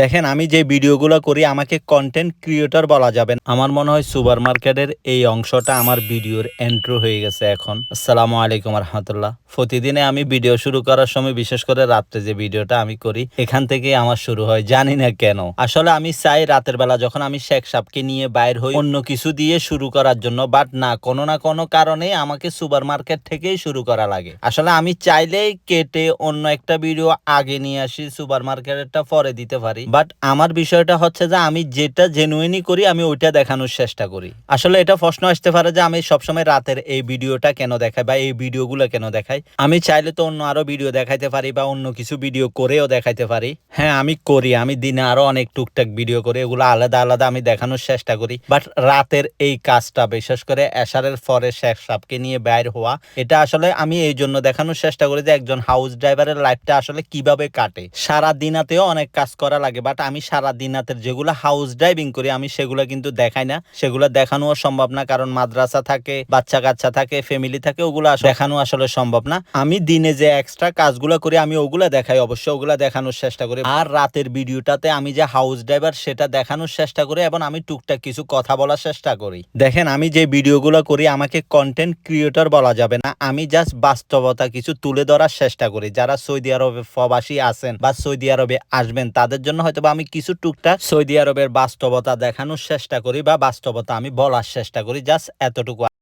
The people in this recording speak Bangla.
দেখেন, আমি যে ভিডিওগুলো করি, আমাকে কন্টেন্ট ক্রিয়েটর বলা যাবে আমার মনে হয় সুপার মার্কেটের এই অংশটা আমার ভিডিওর এন্ট্রো হয়ে গেছে এখন। আসসালামু আলাইকুম রহমতুল্লাহ। প্রতিদিনে আমি ভিডিও শুরু করার সময়, বিশেষ করে রাত্রে যে ভিডিওটা আমি করি, এখান থেকে আমার শুরু হয়, জানি না কেন। আসলে আমি চাই রাতের বেলা যখন আমি শেখ সাপকে নিয়ে বাইর হই, অন্য কিছু দিয়ে শুরু করার জন্য বাট না, কোনো না কোনো কারণে আমাকে সুপার মার্কেট থেকেই শুরু করা লাগে। আসলে আমি চাইলেই কেটে অন্য একটা ভিডিও আগে নিয়ে আসি সুপার মার্কেটটা পরে দিতে পারি। বাট আমার বিষয়টা হচ্ছে যে আমি যেটা জেনুইনই করি, আমি ওইটা দেখানোর চেষ্টা করি। আসলে এটা প্রশ্ন আসতে পারে যে আমি সবসময় রাতের এই ভিডিওটা কেন দেখাই বা এই ভিডিওগুলো কেন দেখাই। আমি চাইলে তো অন্য আরও ভিডিও দেখাইতে পারি বা অন্য কিছু ভিডিও করেও দেখাইতে পারি। হ্যাঁ আমি করি, আমি দিনে আরও অনেক টুকটাক ভিডিও করি, এগুলো আলাদা আলাদা আমি দেখানোর চেষ্টা করি। বাট রাতের এই কাজটা, বিশেষ করে এশারের পরে শেখ সাপকে নিয়ে বাইর হওয়া, এটা আসলে আমি এই জন্য দেখানোর চেষ্টা করি যে একজন হাউস ড্রাইভারের লাইফটা আসলে কীভাবে কাটে। সারা দিনাতেও অনেক কাজ করা লাগে। বাট আমি সারা দিনাতের যেগুলো হাউস ড্রাইভিং করি, আমি সেগুলো কিন্তু দেখাই না। সেগুলো দেখানো সম্ভব না, কারণ মাদ্রাসা থাকে বাচ্চা কাচ্চা থাকে ফ্যামিলি থাকে, ওগুলো দেখানো আসলে সম্ভব না। আমি দিনে যে এক্সট্রা কাজগুলো করি, আমি ওগুলো দেখাই, অবশ্যই ওগুলা দেখানোর চেষ্টা করি। আর রাতের ভিডিওটাতে আমি যে হাউস ড্রাইভার সেটা দেখানোর চেষ্টা করি, এবং আমি টুকটাক কিছু কথা বলার চেষ্টা করি। দেখেন, আমি যে ভিডিওগুলো করি, আমাকে কন্টেন্ট ক্রিয়েটর বলা যাবে না। আমি জাস্ট বাস্তবতা কিছু তুলে ধরার চেষ্টা করি। যারা সৌদি আরবে প্রবাসী আছেন বা সৌদি আরবে আসবেন, তাদের জন্য হয়তো বা আমি কিছু টুকটাক সৌদি আরবের বাস্তবতা দেখানোর চেষ্টা করি বা বাস্তবতা আমি বলার চেষ্টা করি জাস্ট এতটুকু